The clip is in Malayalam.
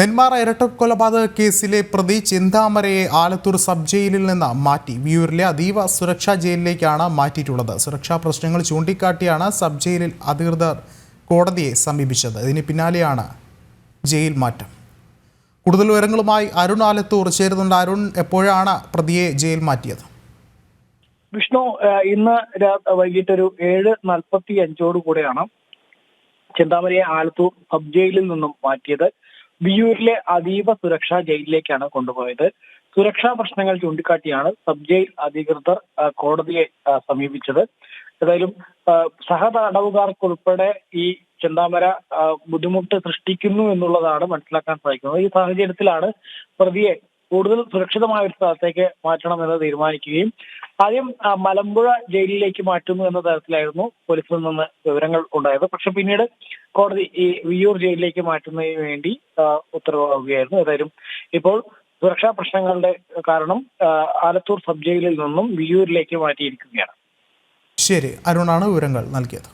നെന്മാറ ഇരട്ടക്കൊലപാതക കേസിലെ പ്രതി ചിന്താമരയെ ആലത്തൂർ സബ് ജയിലിൽ നിന്ന് മാറ്റി. വിയൂരിലെ അതീവ സുരക്ഷാ ജയിലിലേക്കാണ് മാറ്റിയിട്ടുള്ളത്. സുരക്ഷാ പ്രശ്നങ്ങൾ ചൂണ്ടിക്കാട്ടിയാണ് സബ് ജയിലിൽ അധികൃതർ കോടതിയെ സമീപിച്ചത്. ഇതിന് പിന്നാലെയാണ് ജയിൽ മാറ്റം. കൂടുതൽ വിവരങ്ങളുമായി അരുൺ ആലത്തൂർ. ചേരുന്നുണ്ട് അരുൺ എപ്പോഴാണ് പ്രതിയെ ജയിൽ മാറ്റിയത്? വിഷ്ണു ഇന്ന് വൈകിട്ട് ഒരു ഏഴ് നാൽപ്പത്തി അഞ്ചോടുകൂടെയാണ് ചിന്താമരയെ ആലത്തൂർ സബ് ജയിലിൽ നിന്നും മാറ്റിയത്. വിയൂരിലെ അതീവ സുരക്ഷാ ജയിലിലേക്കാണ് കൊണ്ടുപോയത്. സുരക്ഷാ പ്രശ്നങ്ങൾ ചൂണ്ടിക്കാട്ടിയാണ് സബ് ജയിൽ അധികൃതർ കോടതിയെ സമീപിച്ചത്. ഏതായാലും സഹതടവുകാർക്കുൾപ്പെടെ ഈ ചിന്താമര ബുദ്ധിമുട്ട് സൃഷ്ടിക്കുന്നു എന്നുള്ളതാണ് മനസ്സിലാക്കാൻ സാധിക്കുന്നത്. ഈ സാഹചര്യത്തിലാണ് പ്രതിയെ കൂടുതൽ സുരക്ഷിതമായ ഒരു സ്ഥലത്തേക്ക് മാറ്റണമെന്ന് തീരുമാനിക്കുകയും ആദ്യം മലമ്പുഴ ജയിലിലേക്ക് മാറ്റുന്നു എന്ന തരത്തിലായിരുന്നു പോലീസിൽ നിന്ന് വിവരങ്ങൾ ഉണ്ടായത്. പക്ഷെ പിന്നീട് കോടതി ഈ വിയൂർ ജയിലിലേക്ക് മാറ്റുന്നതിന് വേണ്ടി ഉത്തരവാകുകയായിരുന്നു. ഏതായാലും ഇപ്പോൾ സുരക്ഷാ പ്രശ്നങ്ങളുടെ കാരണം ആലത്തൂർ സബ് ജയിലിൽ നിന്നും വിയൂരിലേക്ക് മാറ്റിയിരിക്കുകയാണ്. ശരി. അരുണാണ് വിവരങ്ങൾ നൽകിയത്.